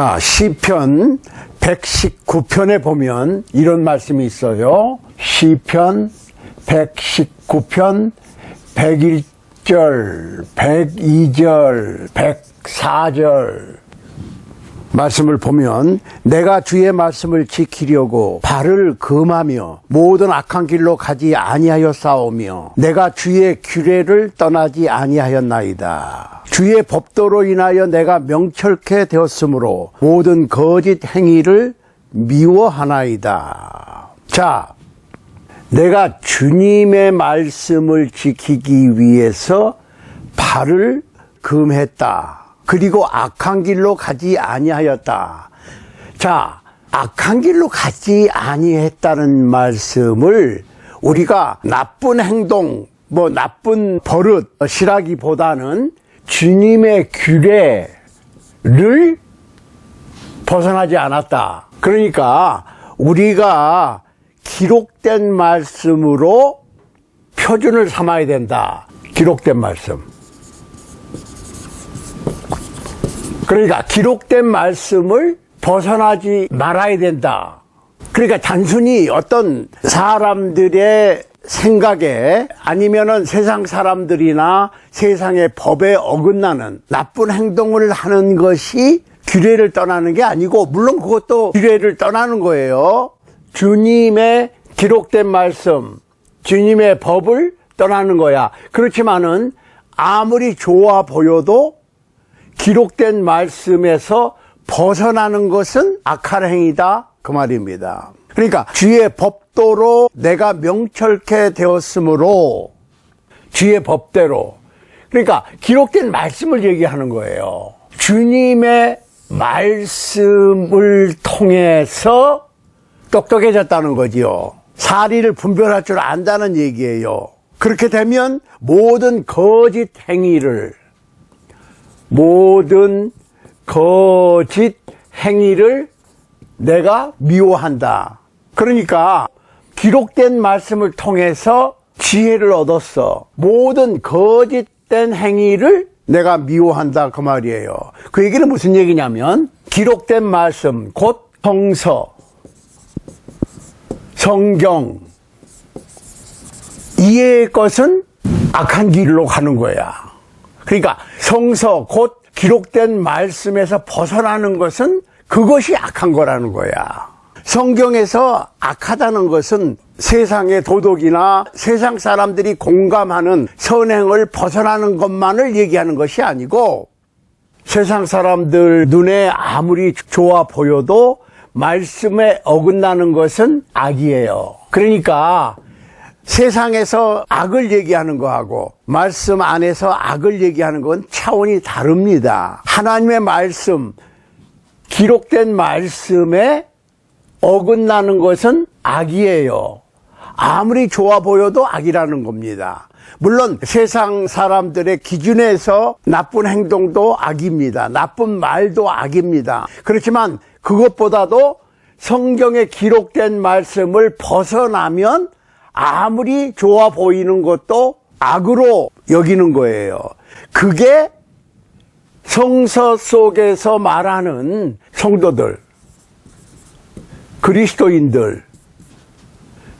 자, 시편 119편에 보면 이런 말씀이 있어요. 시편 119편 101절, 102절, 104절 말씀을 보면 내가 주의 말씀을 지키려고 발을 금하며 모든 악한 길로 가지 아니하여 싸우며 내가 주의 규례를 떠나지 아니하였나이다. 주의 법도로 인하여 내가 명철케 되었으므로 모든 거짓 행위를 미워하나이다. 자, 내가 주님의 말씀을 지키기 위해서 발을 금했다. 그리고 악한 길로 가지 아니하였다. 자, 악한 길로 가지 아니했다는 말씀을 우리가 나쁜 행동, 뭐 나쁜 버릇이라기보다는 주님의 규례를 벗어나지 않았다. 그러니까 우리가 기록된 말씀으로 표준을 삼아야 된다. 기록된 말씀. 그러니까 기록된 말씀을 벗어나지 말아야 된다. 그러니까 단순히 어떤 사람들의 생각에 아니면은 세상 사람들이나 세상의 법에 어긋나는 나쁜 행동을 하는 것이 규례를 떠나는 게 아니고 물론 그것도 규례를 떠나는 거예요. 주님의 기록된 말씀, 주님의 법을 떠나는 거야. 그렇지만은 아무리 좋아 보여도 기록된 말씀에서 벗어나는 것은 악한 행위다. 그 말입니다. 그러니까 주의 법도로 내가 명철케 되었으므로 주의 법대로 그러니까 기록된 말씀을 얘기하는 거예요. 주님의 말씀을 통해서 똑똑해졌다는 거지요. 사리를 분별할 줄 안다는 얘기예요. 그렇게 되면 모든 거짓 행위를 모든 거짓 행위를 내가 미워한다. 그러니까 기록된 말씀을 통해서 지혜를 얻었어. 모든 거짓된 행위를 내가 미워한다. 그 말이에요. 그 얘기는 무슨 얘기냐면 기록된 말씀, 곧 성서, 성경, 이해의 것은 악한 길로 가는 거야. 그러니까 성서 곧 기록된 말씀에서 벗어나는 것은 그것이 악한 거라는 거야. 성경에서 악하다는 것은 세상의 도덕이나 세상 사람들이 공감하는 선행을 벗어나는 것만을 얘기하는 것이 아니고 세상 사람들 눈에 아무리 좋아 보여도 말씀에 어긋나는 것은 악이에요. 그러니까 세상에서 악을 얘기하는 거하고 말씀 안에서 악을 얘기하는 건 차원이 다릅니다. 하나님의 말씀, 기록된 말씀에 어긋나는 것은 악이에요. 아무리 좋아 보여도 악이라는 겁니다. 물론 세상 사람들의 기준에서 나쁜 행동도 악입니다. 나쁜 말도 악입니다. 그렇지만 그것보다도 성경에 기록된 말씀을 벗어나면 아무리 좋아 보이는 것도 악으로 여기는 거예요. 그게 성서 속에서 말하는 성도들, 그리스도인들,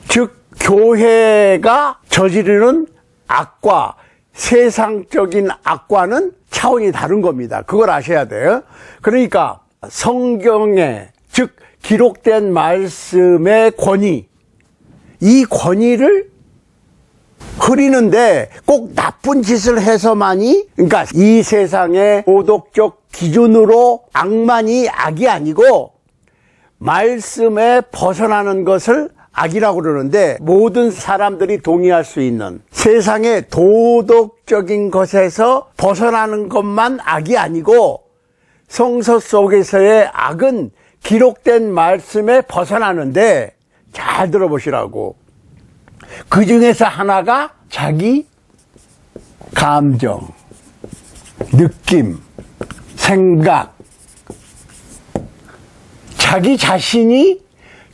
즉, 교회가 저지르는 악과 세상적인 악과는 차원이 다른 겁니다. 그걸 아셔야 돼요. 그러니까 성경에, 즉, 기록된 말씀의 권위, 이 권위를 흐리는데 꼭 나쁜 짓을 해서만이 그러니까 이 세상의 도덕적 기준으로 악만이 악이 아니고 말씀에 벗어나는 것을 악이라고 그러는데 모든 사람들이 동의할 수 있는 세상의 도덕적인 것에서 벗어나는 것만 악이 아니고 성서 속에서의 악은 기록된 말씀에 벗어나는데 잘 들어보시라고. 그 중에서 하나가 자기 감정, 느낌, 생각, 자기 자신이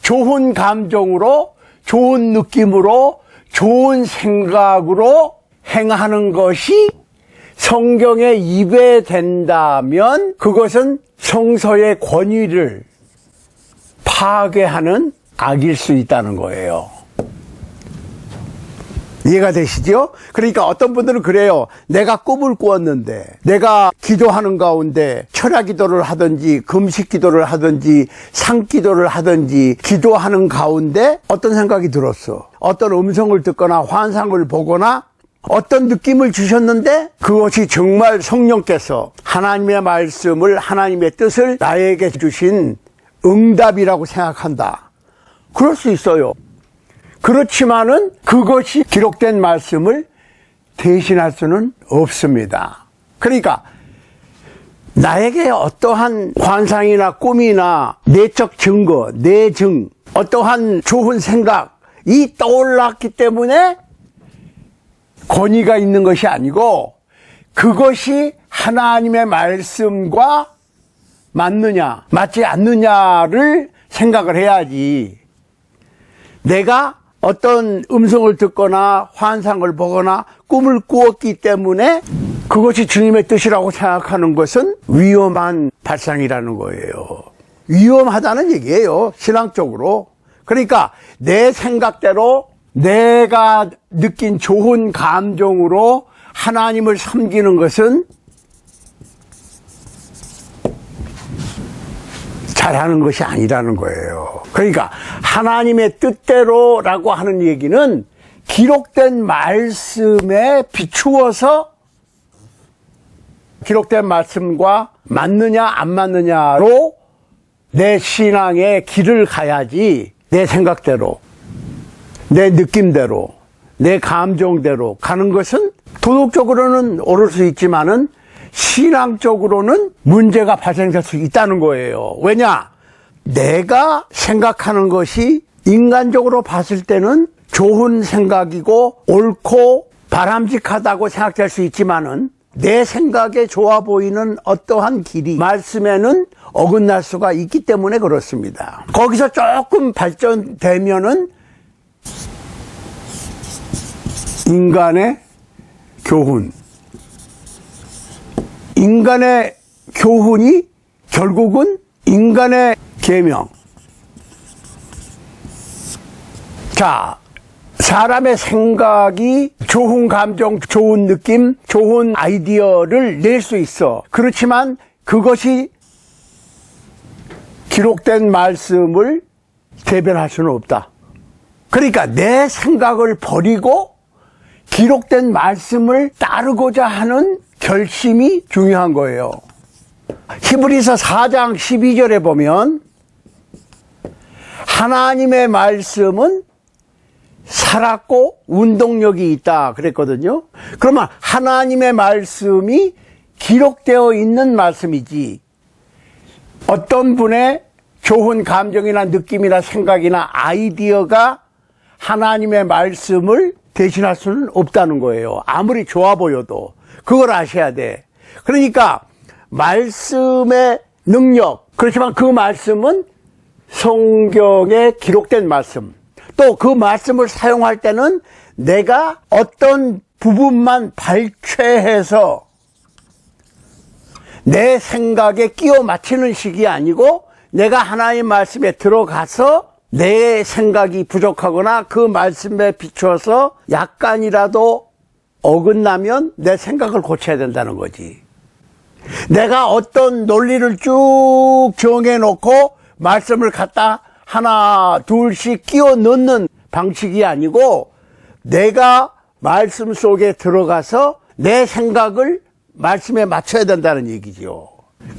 좋은 감정으로, 좋은 느낌으로, 좋은 생각으로 행하는 것이 성경에 입에 된다면 그것은 성서의 권위를 파괴하는 악일 수 있다는 거예요. 이해가 되시죠? 그러니까 어떤 분들은 그래요. 내가 꿈을 꾸었는데, 내가 기도하는 가운데 철야 기도를 하든지, 금식 기도를 하든지, 상 기도를 하든지, 기도하는 가운데 어떤 생각이 들었어. 어떤 음성을 듣거나 환상을 보거나 어떤 느낌을 주셨는데 그것이 정말 성령께서 하나님의 말씀을 하나님의 뜻을 나에게 주신 응답이라고 생각한다. 그럴 수 있어요. 그렇지만은 그것이 기록된 말씀을 대신할 수는 없습니다. 그러니까 나에게 어떠한 환상이나 꿈이나 내적 증거, 내증, 어떠한 좋은 생각 이 떠올랐기 때문에 권위가 있는 것이 아니고 그것이 하나님의 말씀과 맞느냐, 맞지 않느냐를 생각을 해야지. 내가 어떤 음성을 듣거나 환상을 보거나 꿈을 꾸었기 때문에 그것이 주님의 뜻이라고 생각하는 것은 위험한 발상이라는 거예요. 위험하다는 얘기예요. 신앙적으로. 그러니까 내 생각대로 내가 느낀 좋은 감정으로 하나님을 섬기는 것은 잘하는 것이 아니라는 거예요. 그러니까 하나님의 뜻대로라고 하는 얘기는 기록된 말씀에 비추어서 기록된 말씀과 맞느냐 안 맞느냐로 내 신앙의 길을 가야지 내 생각대로 내 느낌대로 내 감정대로 가는 것은 도덕적으로는 옳을 수 있지만은 신앙적으로는 문제가 발생될 수 있다는 거예요. 왜냐? 내가 생각하는 것이 인간적으로 봤을 때는 좋은 생각이고 옳고 바람직하다고 생각될 수 있지만은 내 생각에 좋아 보이는 어떠한 길이 말씀에는 어긋날 수가 있기 때문에 그렇습니다. 거기서 조금 발전되면은 인간의 교훈, 인간의 교훈이 결국은 인간의 계명. 자, 사람의 생각이 좋은 감정, 좋은 느낌, 좋은 아이디어를 낼 수 있어. 그렇지만 그것이 기록된 말씀을 대변할 수는 없다. 그러니까 내 생각을 버리고 기록된 말씀을 따르고자 하는 결심이 중요한 거예요. 히브리서 4장 12절에 보면 하나님의 말씀은 살았고 운동력이 있다 그랬거든요. 그러면 하나님의 말씀이 기록되어 있는 말씀이지 어떤 분의 좋은 감정이나 느낌이나 생각이나 아이디어가 하나님의 말씀을 대신할 수는 없다는 거예요. 아무리 좋아 보여도. 그걸 아셔야 돼. 그러니까 말씀의 능력, 그렇지만 그 말씀은 성경에 기록된 말씀. 또 그 말씀을 사용할 때는 내가 어떤 부분만 발췌해서 내 생각에 끼워 맞추는 식이 아니고 내가 하나님 말씀에 들어가서 내 생각이 부족하거나 그 말씀에 비추어서 약간이라도 어긋나면 내 생각을 고쳐야 된다는 거지. 내가 어떤 논리를 쭉 정해놓고 말씀을 갖다 하나, 둘씩 끼워 넣는 방식이 아니고 내가 말씀 속에 들어가서 내 생각을 말씀에 맞춰야 된다는 얘기죠.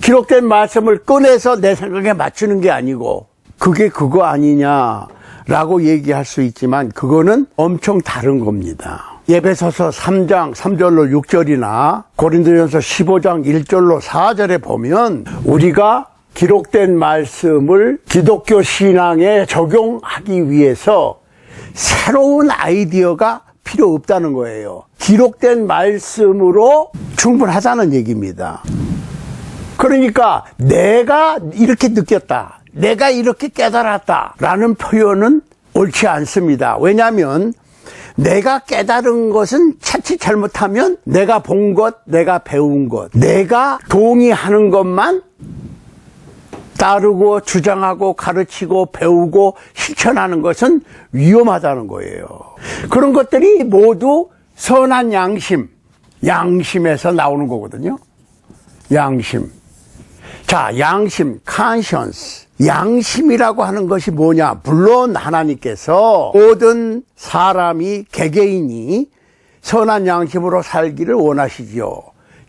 기록된 말씀을 꺼내서 내 생각에 맞추는 게 아니고 그게 그거 아니냐라고 얘기할 수 있지만 그거는 엄청 다른 겁니다. 예배서서 3장 3절로 6절이나 고린도전서 15장 1절로 4절에 보면 우리가 기록된 말씀을 기독교 신앙에 적용하기 위해서 새로운 아이디어가 필요 없다는 거예요. 기록된 말씀으로 충분하다는 얘기입니다. 그러니까 내가 이렇게 느꼈다. 내가 이렇게 깨달았다. 라는 표현은 옳지 않습니다. 왜냐하면 내가 깨달은 것은 차치 잘못하면 내가 본 것, 내가 배운 것, 내가 동의하는 것만 따르고 주장하고 가르치고 배우고 실천하는 것은 위험하다는 거예요. 그런 것들이 모두 선한 양심, 양심에서 나오는 거거든요. 양심. 자, 양심, conscience. 양심이라고 하는 것이 뭐냐? 물론 하나님께서 모든 사람이 개개인이 선한 양심으로 살기를 원하시지요.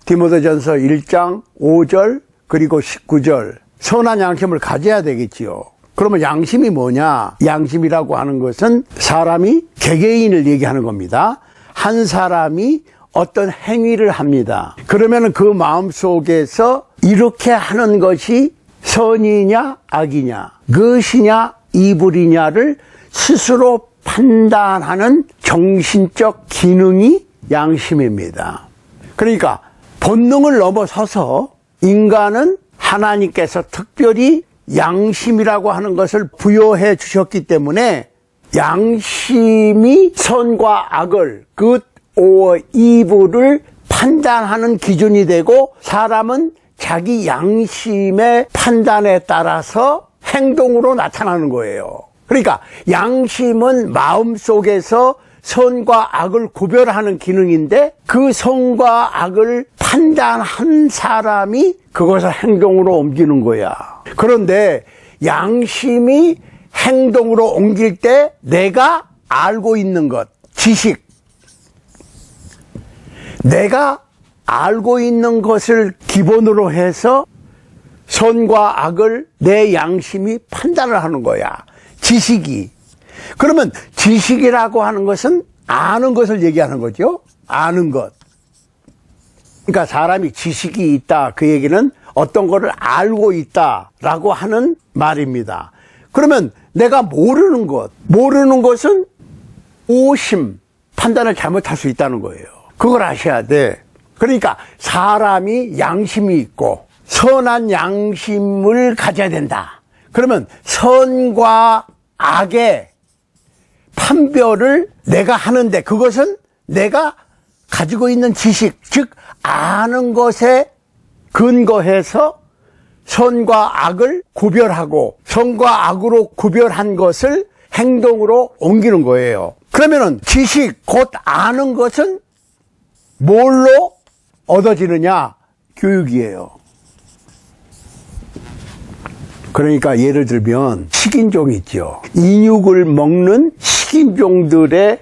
디모데전서 1장 5절 그리고 19절 선한 양심을 가져야 되겠지요. 그러면 양심이 뭐냐? 양심이라고 하는 것은 사람이 개개인을 얘기하는 겁니다. 한 사람이 어떤 행위를 합니다. 그러면 그 마음 속에서 이렇게 하는 것이 선이냐 악이냐 그것이냐 이불이냐를 스스로 판단하는 정신적 기능이 양심입니다. 그러니까 본능을 넘어서서 인간은 하나님께서 특별히 양심이라고 하는 것을 부여해 주셨기 때문에 양심이 선과 악을 good or evil을 판단하는 기준이 되고 사람은 자기 양심의 판단에 따라서 행동으로 나타나는 거예요. 그러니까 양심은 마음 속에서 선과 악을 구별하는 기능인데 그 선과 악을 판단한 사람이 그것을 행동으로 옮기는 거야. 그런데 양심이 행동으로 옮길 때 내가 알고 있는 것, 지식, 내가 알고 있는 것을 기본으로 해서 선과 악을 내 양심이 판단을 하는 거야. 지식이. 그러면 지식이라고 하는 것은 아는 것을 얘기하는 거죠. 아는 것. 그러니까 사람이 지식이 있다. 그 얘기는 어떤 거를 알고 있다 라고 하는 말입니다. 그러면 내가 모르는 것, 모르는 것은 오심, 판단을 잘못할 수 있다는 거예요. 그걸 아셔야 돼. 그러니까 사람이 양심이 있고 선한 양심을 가져야 된다. 그러면 선과 악의 판별을 내가 하는데 그것은 내가 가지고 있는 지식, 즉 아는 것에 근거해서 선과 악을 구별하고 선과 악으로 구별한 것을 행동으로 옮기는 거예요. 그러면은 지식 곧 아는 것은 뭘로 얻어지느냐? 교육이에요. 그러니까 예를 들면 식인종 있죠. 인육을 먹는 식인종들의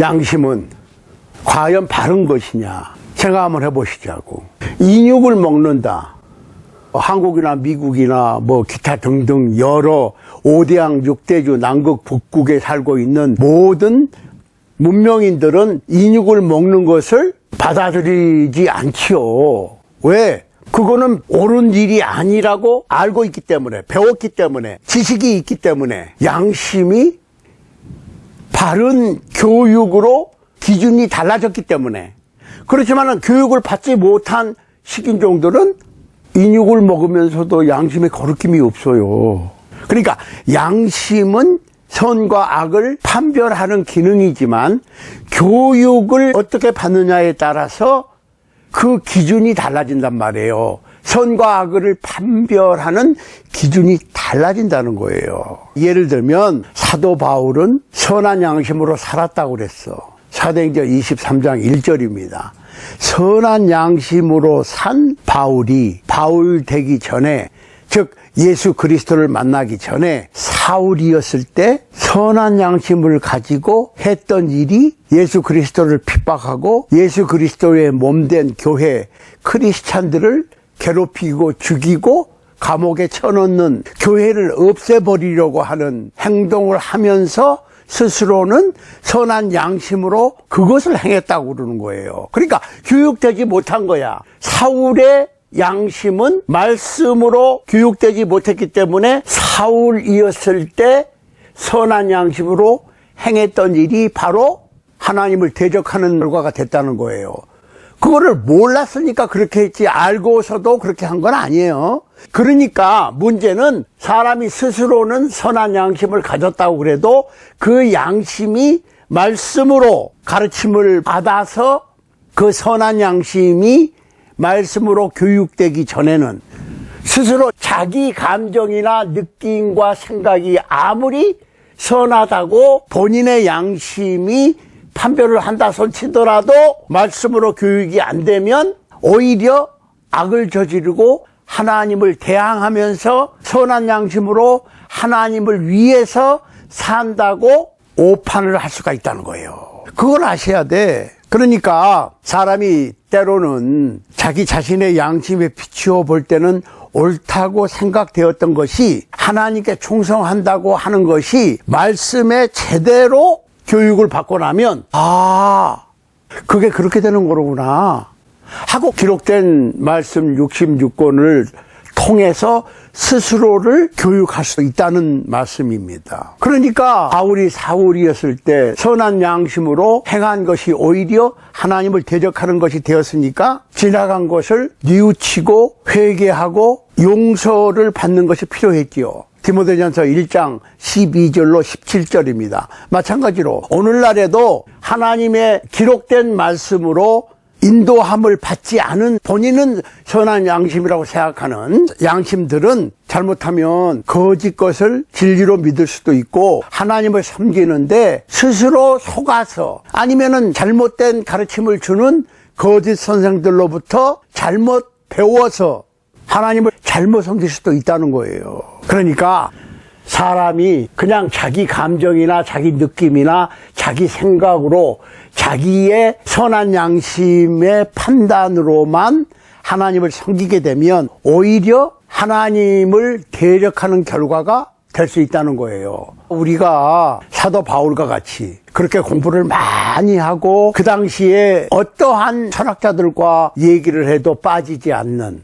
양심은 과연 바른 것이냐 생각 한번 해보시자고. 인육을 먹는다. 한국이나 미국이나 뭐 기타 등등 여러 5대양 6대주 남극 북극에 살고 있는 모든 문명인들은 인육을 먹는 것을 받아들이지 않지요. 왜? 그거는 옳은 일이 아니라고 알고 있기 때문에, 배웠기 때문에, 지식이 있기 때문에, 양심이 바른 교육으로 기준이 달라졌기 때문에. 그렇지만은 교육을 받지 못한 식인종들은 인육을 먹으면서도 양심에 거리낌이 없어요. 그러니까 양심은 선과 악을 판별하는 기능이지만 교육을 어떻게 받느냐에 따라서 그 기준이 달라진단 말이에요. 선과 악을 판별하는 기준이 달라진다는 거예요. 예를 들면 사도 바울은 선한 양심으로 살았다고 그랬어. 사도행전 23장 1절입니다. 선한 양심으로 산 바울이 바울 되기 전에 즉 예수 그리스도를 만나기 전에 사울이었을 때 선한 양심을 가지고 했던 일이 예수 그리스도를 핍박하고 예수 그리스도의 몸된 교회 크리스찬들을 괴롭히고 죽이고 감옥에 쳐넣는 교회를 없애버리려고 하는 행동을 하면서 스스로는 선한 양심으로 그것을 행했다고 그러는 거예요. 그러니까 교육되지 못한 거야. 사울의 양심은 말씀으로 교육되지 못했기 때문에 사울이었을 때 선한 양심으로 행했던 일이 바로 하나님을 대적하는 결과가 됐다는 거예요. 그거를 몰랐으니까 그렇게 했지 알고서도 그렇게 한 건 아니에요. 그러니까 문제는 사람이 스스로는 선한 양심을 가졌다고 그래도 그 양심이 말씀으로 가르침을 받아서 그 선한 양심이 말씀으로 교육되기 전에는 스스로 자기 감정이나 느낌과 생각이 아무리 선하다고 본인의 양심이 판별을 한다 손 치더라도 말씀으로 교육이 안 되면 오히려 악을 저지르고 하나님을 대항하면서 선한 양심으로 하나님을 위해서 산다고 오판을 할 수가 있다는 거예요. 그걸 아셔야 돼. 그러니까 사람이 때로는 자기 자신의 양심에 비추어 볼 때는 옳다고 생각되었던 것이 하나님께 충성한다고 하는 것이 말씀에 제대로 교육을 받고 나면 아. 그게 그렇게 되는 거로구나. 하고 기록된 말씀 66권을 통해서 스스로를 교육할 수 있다는 말씀입니다. 그러니까 바울이 사울이었을 때 선한 양심으로 행한 것이 오히려 하나님을 대적하는 것이 되었으니까 지나간 것을 뉘우치고 회개하고 용서를 받는 것이 필요했지요. 디모데전서 1장 12절로 17절입니다. 마찬가지로 오늘날에도 하나님의 기록된 말씀으로 인도함을 받지 않은 본인은 선한 양심이라고 생각하는 양심들은 잘못하면 거짓 것을 진리로 믿을 수도 있고 하나님을 섬기는데 스스로 속아서 아니면은 잘못된 가르침을 주는 거짓 선생들로부터 잘못 배워서 하나님을 잘못 섬길 수도 있다는 거예요. 그러니까 사람이 그냥 자기 감정이나 자기 느낌이나 자기 생각으로 자기의 선한 양심의 판단으로만 하나님을 섬기게 되면 오히려 하나님을 대적하는 결과가 될 수 있다는 거예요. 우리가 사도 바울과 같이 그렇게 공부를 많이 하고 그 당시에 어떠한 철학자들과 얘기를 해도 빠지지 않는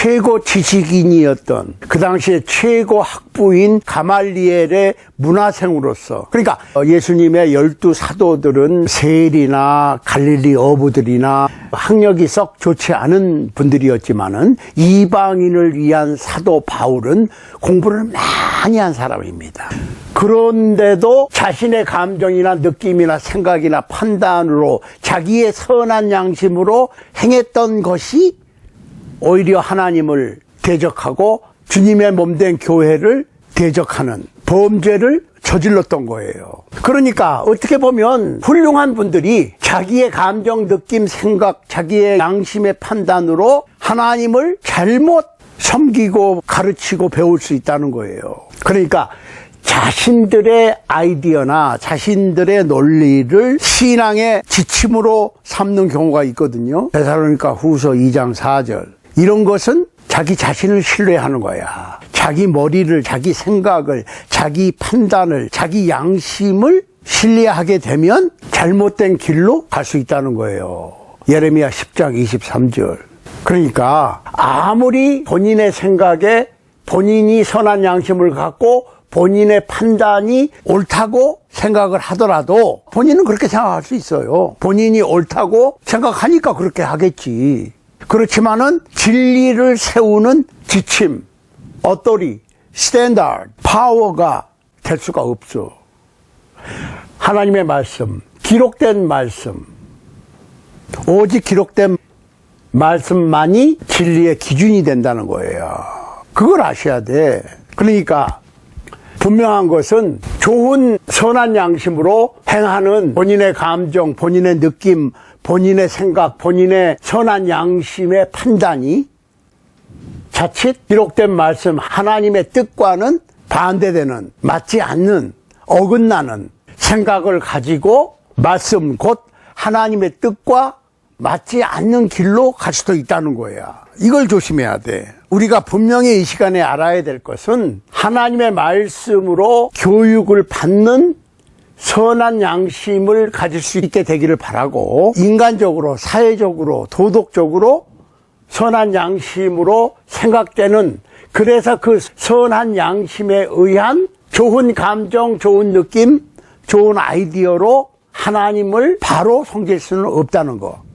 최고 지식인이었던 그 당시에 최고 학부인 가말리엘의 문화생으로서 그러니까 예수님의 열두 사도들은 세일이나 갈릴리 어부들이나 학력이 썩 좋지 않은 분들이었지만은 이방인을 위한 사도 바울은 공부를 많이 한 사람입니다. 그런데도 자신의 감정이나 느낌이나 생각이나 판단으로 자기의 선한 양심으로 행했던 것이 오히려 하나님을 대적하고 주님의 몸된 교회를 대적하는 범죄를 저질렀던 거예요. 그러니까 어떻게 보면 훌륭한 분들이 자기의 감정, 느낌, 생각, 자기의 양심의 판단으로 하나님을 잘못 섬기고 가르치고 배울 수 있다는 거예요. 그러니까 자신들의 아이디어나 자신들의 논리를 신앙의 지침으로 삼는 경우가 있거든요. 베사로니까 후서 2장 4절. 이런 것은 자기 자신을 신뢰하는 거야. 자기 머리를, 자기 생각을, 자기 판단을, 자기 양심을 신뢰하게 되면 잘못된 길로 갈 수 있다는 거예요. 예레미야 10장 23절. 그러니까 아무리 본인의 생각에 본인이 선한 양심을 갖고 본인의 판단이 옳다고 생각을 하더라도 본인은 그렇게 생각할 수 있어요. 본인이 옳다고 생각하니까 그렇게 하겠지. 그렇지만은 진리를 세우는 지침, 어떠리, 스탠다드, 파워가 될 수가 없어. 하나님의 말씀, 기록된 말씀, 오직 기록된 말씀만이 진리의 기준이 된다는 거예요. 그걸 아셔야 돼. 그러니까 분명한 것은 좋은 선한 양심으로 행하는 본인의 감정, 본인의 느낌, 본인의 생각, 본인의 선한 양심의 판단이 자칫 기록된 말씀 하나님의 뜻과는 반대되는 맞지 않는 어긋나는 생각을 가지고 말씀 곧 하나님의 뜻과 맞지 않는 길로 갈 수도 있다는 거야. 이걸 조심해야 돼. 우리가 분명히 이 시간에 알아야 될 것은 하나님의 말씀으로 교육을 받는 선한 양심을 가질 수 있게 되기를 바라고 인간적으로 사회적으로 도덕적으로 선한 양심으로 생각되는 그래서 그 선한 양심에 의한 좋은 감정, 좋은 느낌, 좋은 아이디어로 하나님을 바로 섬길 수는 없다는 거.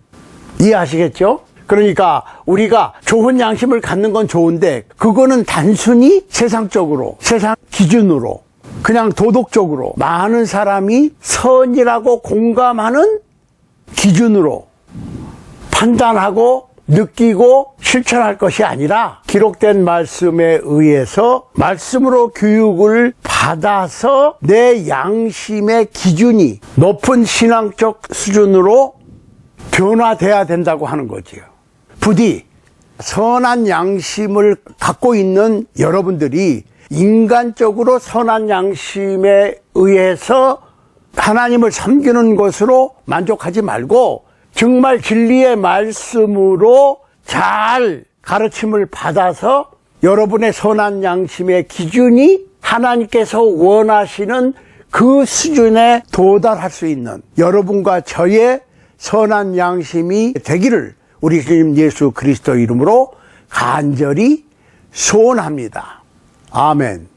이해하시겠죠? 그러니까 우리가 좋은 양심을 갖는 건 좋은데 그거는 단순히 세상적으로 세상 기준으로 그냥 도덕적으로 많은 사람이 선이라고 공감하는 기준으로 판단하고 느끼고 실천할 것이 아니라 기록된 말씀에 의해서 말씀으로 교육을 받아서 내 양심의 기준이 높은 신앙적 수준으로 변화돼야 된다고 하는 거지요. 부디 선한 양심을 갖고 있는 여러분들이 인간적으로 선한 양심에 의해서 하나님을 섬기는 것으로 만족하지 말고 정말 진리의 말씀으로 잘 가르침을 받아서 여러분의 선한 양심의 기준이 하나님께서 원하시는 그 수준에 도달할 수 있는 여러분과 저의 선한 양심이 되기를 우리 주님 예수 그리스도 이름으로 간절히 소원합니다. 아멘.